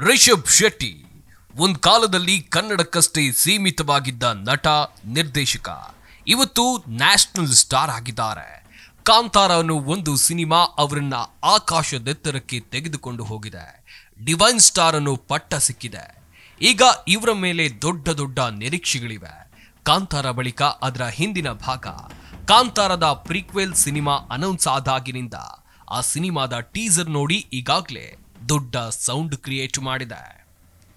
ರಿಷಬ್ ಶೆಟ್ಟಿ, ಒಂದು ಕಾಲದಲ್ಲಿ ಕನ್ನಡಕ್ಕಷ್ಟೇ ಸೀಮಿತವಾಗಿದ್ದ ನಟ, ನಿರ್ದೇಶಕ. ಇವತ್ತು ನ್ಯಾಷನಲ್ ಸ್ಟಾರ್ ಆಗಿದ್ದಾರೆ. ಕಾಂತಾರ ಅನ್ನೋ ಒಂದು ಸಿನಿಮಾ ಅವರನ್ನ ಆಕಾಶದೆತ್ತರಕ್ಕೆ ತೆಗೆದುಕೊಂಡು ಹೋಗಿದೆ. ಡಿವೈನ್ ಸ್ಟಾರ್ ಅನ್ನೋ ಪಟ್ಟ ಸಿಕ್ಕಿದೆ. ಈಗ ಇವರ ಮೇಲೆ ದೊಡ್ಡ ದೊಡ್ಡ ನಿರೀಕ್ಷೆಗಳಿವೆ. ಕಾಂತಾರ ಬಳಿಕ ಅದರ ಹಿಂದಿನ ಭಾಗ. ಕಾಂತಾರದ ಪ್ರೀಕ್ವೆಲ್ ಸಿನಿಮಾ ಅನೌನ್ಸ್ ಆದಾಗಿನಿಂದ ಆ ಸಿನಿಮಾದ ಟೀಸರ್ ನೋಡಿ ಈಗಾಗಲೇ ದೊಡ್ಡ ಸೌಂಡ್ ಕ್ರಿಯೇಟ್ ಮಾಡಿದೆ.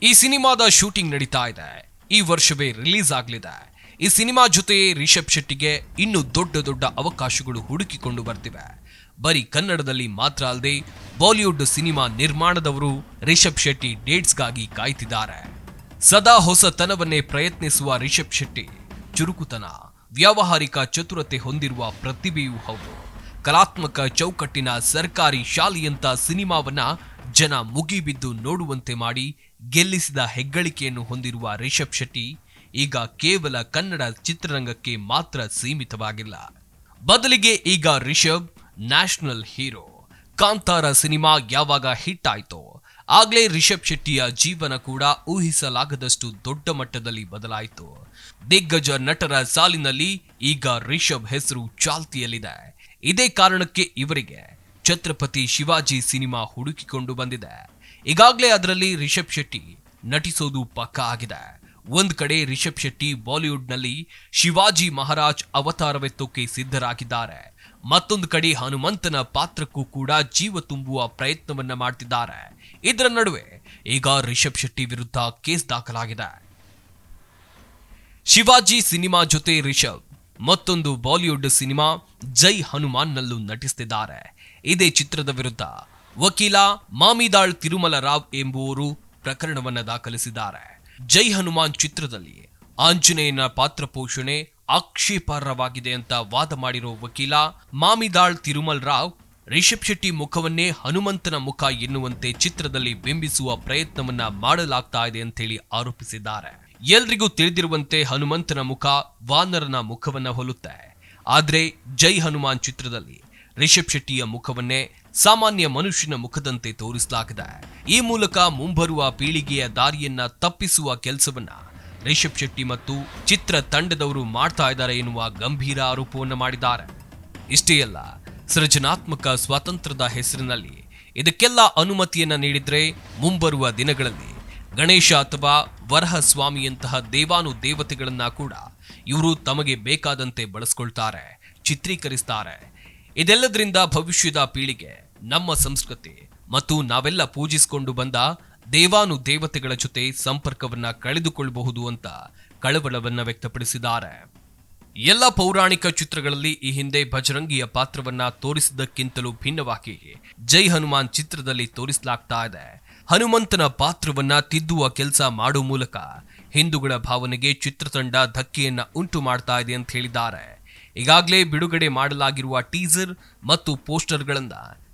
ಈ ಸಿನಿಮಾದ ಶೂಟಿಂಗ್ ನಡೀತಾ ಇದೆ. ಈ ವರ್ಷವೇ ರಿಲೀಸ್ ಆಗಲಿದೆ. ಈ ಸಿನಿಮಾ ಜೊತೆ ರಿಷಬ್ ಶೆಟ್ಟಿಗೆ ಇನ್ನು ದೊಡ್ಡ ದೊಡ್ಡ ಅವಕಾಶಗಳು ಹುಡುಕಿಕೊಂಡು ಬರ್ತಿವೆ. ಬರೀ ಕನ್ನಡದಲ್ಲಿ ಮಾತ್ರ ಅಲ್ಲದೆ ಬಾಲಿವುಡ್ ಸಿನಿಮಾ ನಿರ್ಮಾಣದವರು ರಿಷಬ್ ಶೆಟ್ಟಿ ಡೇಟ್ಸ್ಗಾಗಿ ಕಾಯ್ತಿದ್ದಾರೆ. ಸದಾ ಹೊಸತನವನ್ನೇ ಪ್ರಯತ್ನಿಸುವ ರಿಷಬ್ ಶೆಟ್ಟಿ ಚುರುಕುತನ, ವ್ಯಾವಹಾರಿಕ ಚತುರತೆ ಹೊಂದಿರುವ ಪ್ರತಿಭೆಯೂ ಹೌದು. ಕಲಾತ್ಮಕ ಚೌಕಟ್ಟಿನ ಸರ್ಕಾರಿ ಶಾಲೆಯಂತ ಸಿನಿಮಾವನ್ನ ಜನ ಮುಗಿಬಿದ್ದು ನೋಡುವಂತೆ ಮಾಡಿ ಗೆಲ್ಲಿಸಿದ ಹೆಗ್ಗಳಿಕೆಯನ್ನು ಹೊಂದಿರುವ ರಿಷಬ್ ಶೆಟ್ಟಿ ಈಗ ಕೇವಲ ಕನ್ನಡ ಚಿತ್ರರಂಗಕ್ಕೆ ಮಾತ್ರ ಸೀಮಿತವಾಗಿಲ್ಲ. ಬದಲಿಗೆ ಈಗ Rishab national hero. Kantara cinema ಯಾವಾಗ ಹಿಟ್ ಆಯ್ತೋ, ಆಗ್ಲೇ ರಿಷಬ್ ಶೆಟ್ಟಿಯ ಜೀವನ ಕೂಡ ಊಹಿಸಲಾಗದಷ್ಟು ದೊಡ್ಡ ಮಟ್ಟದಲ್ಲಿ ಬದಲಾಯಿತು. ದಿಗ್ಗಜ ನಟರ ಸಾಲಿನಲ್ಲಿ ಈಗ ರಿಷಬ್ ಹೆಸರು ಚಾಲ್ತಿಯಲ್ಲಿದೆ. ಇದೇ ಕಾರಣಕ್ಕೆ ಇವರಿಗೆ ಛತ್ರಪತಿ ಶಿವಾಜಿ ಸಿನಿಮಾ ಹುಡುಕಿಕೊಂಡು ಬಂದಿದೆ. ಈಗಾಗಲೇ ಅದರಲ್ಲಿ ರಿಷಬ್ ಶೆಟ್ಟಿ ನಟಿಸೋದು ಪಕ್ಕಾ ಆಗಿದೆ. ಒಂದ್ ಕಡೆ ರಿಷಬ್ ಶೆಟ್ಟಿ ಬಾಲಿವುಡ್ನಲ್ಲಿ ಶಿವಾಜಿ ಮಹಾರಾಜ್ ಅವತಾರವೆತ್ತೋಕೆ ಸಿದ್ಧರಾಗಿದ್ದಾರೆ. ಮತ್ತೊಂದು ಕಡೆ ಹನುಮಂತನ ಪಾತ್ರಕ್ಕೂ ಕೂಡ ಜೀವ ತುಂಬುವ ಪ್ರಯತ್ನವನ್ನ ಮಾಡ್ತಿದ್ದಾರೆ. ಇದರ ನಡುವೆ ಈಗ ರಿಷಬ್ ಶೆಟ್ಟಿ ವಿರುದ್ಧ ಕೇಸ್ ದಾಖಲಾಗಿದೆ. ಶಿವಾಜಿ ಸಿನಿಮಾ ಜೊತೆ ರಿಷಬ್ ಮತ್ತೊಂದು ಬಾಲಿವುಡ್ ಸಿನಿಮಾ ಜೈ ಹನುಮಾನ್ನಲ್ಲೂ ನಟಿಸುತ್ತಿದ್ದಾರೆ ಇದೇ ಚಿತ್ರದ ವಿರುದ್ಧ ವಕೀಲ ಮಾಮಿದಾಳ್ ತಿರುಮಲ ರಾವ್ ಎಂಬುವರು ಪ್ರಕರಣವನ್ನು ದಾಖಲಿಸಿದ್ದಾರೆ. ಜೈ ಹನುಮಾನ್ ಚಿತ್ರದಲ್ಲಿ ಆಂಜನೇಯನ ಪಾತ್ರ ಪೋಷಣೆ ಆಕ್ಷೇಪಾರ್ಹವಾಗಿದೆ ಅಂತ ವಾದ ಮಾಡಿರೋ ವಕೀಲ ಮಾಮಿದಾಳ್ ತಿರುಮಲ್ ರಾವ್ ರಿಷಬ್ ಶೆಟ್ಟಿ ಮುಖವನ್ನೇ ಹನುಮಂತನ ಮುಖ ಎನ್ನುವಂತೆ ಚಿತ್ರದಲ್ಲಿ ಬಿಂಬಿಸುವ ಪ್ರಯತ್ನವನ್ನ ಮಾಡಲಾಗ್ತಾ ಇದೆ ಅಂತೇಳಿ ಆರೋಪಿಸಿದ್ದಾರೆ. ಎಲ್ರಿಗೂ ತಿಳಿದಿರುವಂತೆ ಹನುಮಂತನ ಮುಖ ವಾನರನ ಮುಖವನ್ನ ಹೋಲುತ್ತೆ. ಆದ್ರೆ ಜೈ ಹನುಮಾನ್ ಚಿತ್ರದಲ್ಲಿ ರಿಷಬ್ ಶೆಟ್ಟಿಯ ಮುಖವನ್ನೇ ಸಾಮಾನ್ಯ ಮನುಷ್ಯನ ಮುಖದಂತೆ ತೋರಿಸಲಾಗಿದೆ. ಈ ಮೂಲಕ ಮುಂಬರುವ ಪೀಳಿಗೆಯ ದಾರಿಯನ್ನ ತಪ್ಪಿಸುವ ಕೆಲಸವನ್ನ ರಿಷಬ್ ಶೆಟ್ಟಿ ಮತ್ತು ಚಿತ್ರ ತಂಡದವರು ಮಾಡ್ತಾ ಇದ್ದಾರೆ ಎನ್ನುವ ಗಂಭೀರ ಆರೋಪವನ್ನು ಮಾಡಿದ್ದಾರೆ. ಇಷ್ಟೇ ಅಲ್ಲ, ಸೃಜನಾತ್ಮಕ ಸ್ವಾತಂತ್ರ್ಯದ ಹೆಸರಿನಲ್ಲಿ ಇದಕ್ಕೆಲ್ಲ ಅನುಮತಿಯನ್ನ ನೀಡಿದ್ರೆ ಮುಂಬರುವ ದಿನಗಳಲ್ಲಿ ಗಣೇಶ ಅಥವಾ ವರಹ ಸ್ವಾಮಿಯಂತಹ ದೇವಾನು ದೇವತೆಗಳನ್ನ ಕೂಡ ಇವರು ತಮಗೆ ಬೇಕಾದಂತೆ ಬಳಸ್ಕೊಳ್ತಾರೆ, ಚಿತ್ರೀಕರಿಸ್ತಾರೆ. ಇದೆಲ್ಲದರಿಂದ ಭವಿಷ್ಯದ ಪೀಳಿಗೆ ನಮ್ಮ ಸಂಸ್ಕೃತಿ ಮತ್ತು ನಾವೆಲ್ಲ ಪೂಜಿಸಿಕೊಂಡು ಬಂದ ದೇವಾನು ದೇವತೆಗಳ ಜೊತೆ ಸಂಪರ್ಕವನ್ನ ಕಳೆದುಕೊಳ್ಳಬಹುದು ಅಂತ ಕಳವಳವನ್ನ ವ್ಯಕ್ತಪಡಿಸಿದ್ದಾರೆ. ಎಲ್ಲ ಪೌರಾಣಿಕ ಚಿತ್ರಗಳಲ್ಲಿ ಈ ಹಿಂದೆ ಭಜರಂಗಿಯ ಪಾತ್ರವನ್ನ ತೋರಿಸಿದ್ದಕ್ಕಿಂತಲೂ ಭಿನ್ನವಾಗಿ ಜೈ ಹನುಮಾನ್ ಚಿತ್ರದಲ್ಲಿ ತೋರಿಸಲಾಗ್ತಾ ಇದೆ. ಹನುಮಂತನ ಪಾತ್ರವನ್ನ ತಿದ್ದುವ ಕೆಲಸ ಮಾಡುವ ಮೂಲಕ ಹಿಂದೂಗಳ ಭಾವನೆಗೆ ಚಿತ್ರತಂಡ ಧಕ್ಕೆಯನ್ನ ಉಂಟು ಮಾಡ್ತಾ ಇದೆ ಅಂತ ಹೇಳಿದ್ದಾರೆ. ಈಗಾಗಲೇ ಬಿಡುಗಡೆ ಮಾಡಲಾಗಿರುವ ಟೀಸರ್ ಮತ್ತು ಪೋಸ್ಟರ್ಗಳನ್ನ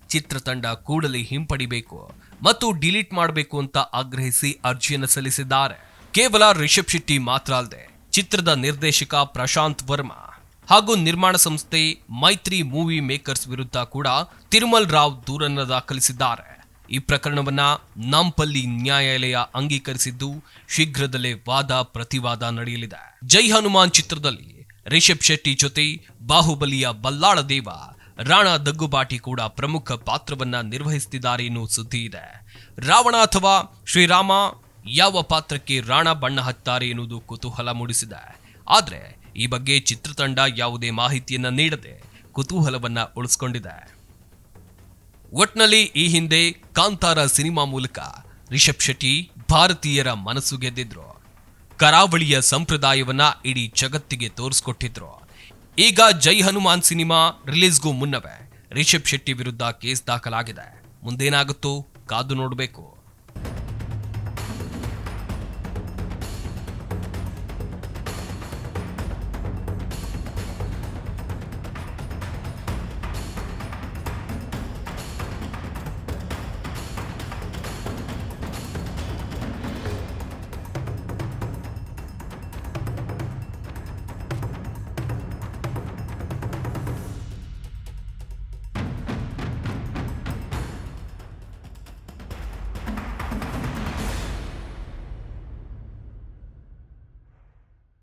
ಚಿತ್ರತಂಡ ಕೂಡಲೇ ಹಿಂಪಡಿಬೇಕು ಮತ್ತು ಡಿಲೀಟ್ ಮಾಡಬೇಕು ಅಂತ ಆಗ್ರಹಿಸಿ ಅರ್ಜಿಯನ್ನು ಸಲ್ಲಿಸಿದ್ದಾರೆ. ಕೇವಲ ರಿಷಬ್ ಶೆಟ್ಟಿ ಮಾತ್ರ ಅಲ್ಲದೆ ಚಿತ್ರದ ನಿರ್ದೇಶಕ ಪ್ರಶಾಂತ್ ವರ್ಮಾ ಹಾಗೂ ನಿರ್ಮಾಣ ಸಂಸ್ಥೆ ಮೈತ್ರಿ ಮೂವಿ ಮೇಕರ್ಸ್ ವಿರುದ್ಧ ಕೂಡ ತಿರುಮಲ್ ರಾವ್ ದೂರನ್ನು ದಾಖಲಿಸಿದ್ದಾರೆ. ಈ ಪ್ರಕರಣವನ್ನು ನಾಂಪಲ್ಲಿ ನ್ಯಾಯಾಲಯ ಅಂಗೀಕರಿಸಿದ್ದು ಶೀಘ್ರದಲ್ಲೇ ವಾದ ಪ್ರತಿವಾದ ನಡೆಯಲಿದೆ. ಜೈ ಹನುಮಾನ್ ಚಿತ್ರದಲ್ಲಿ ರಿಷಬ್ ಶೆಟ್ಟಿ ಜೊತೆ ಬಾಹುಬಲಿಯ ಬಲ್ಲಾಳ ದೇವ ರಾಣಾ ದಗ್ಗುಬಾಟಿ ಕೂಡ ಪ್ರಮುಖ ಪಾತ್ರವನ್ನ ನಿರ್ವಹಿಸುತ್ತಿದ್ದಾರೆ ಎನ್ನುವ ಸುದ್ದಿ ಇದೆ. ರಾವಣ ಅಥವಾ ಶ್ರೀರಾಮ ಯಾವ ಪಾತ್ರಕ್ಕೆ ರಾಣಾ ಬಣ್ಣ ಹತ್ತಾರೆ ಎನ್ನುವುದು ಕುತೂಹಲ ಮೂಡಿಸಿದೆ. ಆದರೆ ಈ ಬಗ್ಗೆ ಚಿತ್ರತಂಡ ಯಾವುದೇ ಮಾಹಿತಿಯನ್ನ ನೀಡದೆ ಕುತೂಹಲವನ್ನ ಉಳಿಸ್ಕೊಂಡಿದೆ. ಒಟ್ನಲ್ಲಿ ಈ ಹಿಂದೆ ಕಾಂತಾರ ಸಿನಿಮಾ ಮೂಲಕ ರಿಷಬ್ ಶೆಟ್ಟಿ ಭಾರತೀಯರ ಮನಸ್ಸು ಗೆದ್ದಿದ್ರು. ಕರಾವಳಿಯ ಸಂಪ್ರದಾಯವನ್ನ ಇಡೀ ಜಗತ್ತಿಗೆ ತೋರಿಸ್ಕೊಟ್ಟಿದ್ರು. ಈಗ ಜೈ ಹನುಮಾನ್ ಸಿನಿಮಾ ರಿಲೀಸ್ಗೂ ಮುನ್ನವೇ ರಿಷಬ್ ಶೆಟ್ಟಿ ವಿರುದ್ಧ ಕೇಸ್ ದಾಖಲಾಗಿದೆ. ಮುಂದೇನಾಗುತ್ತೋ ಕಾದು ನೋಡಬೇಕು.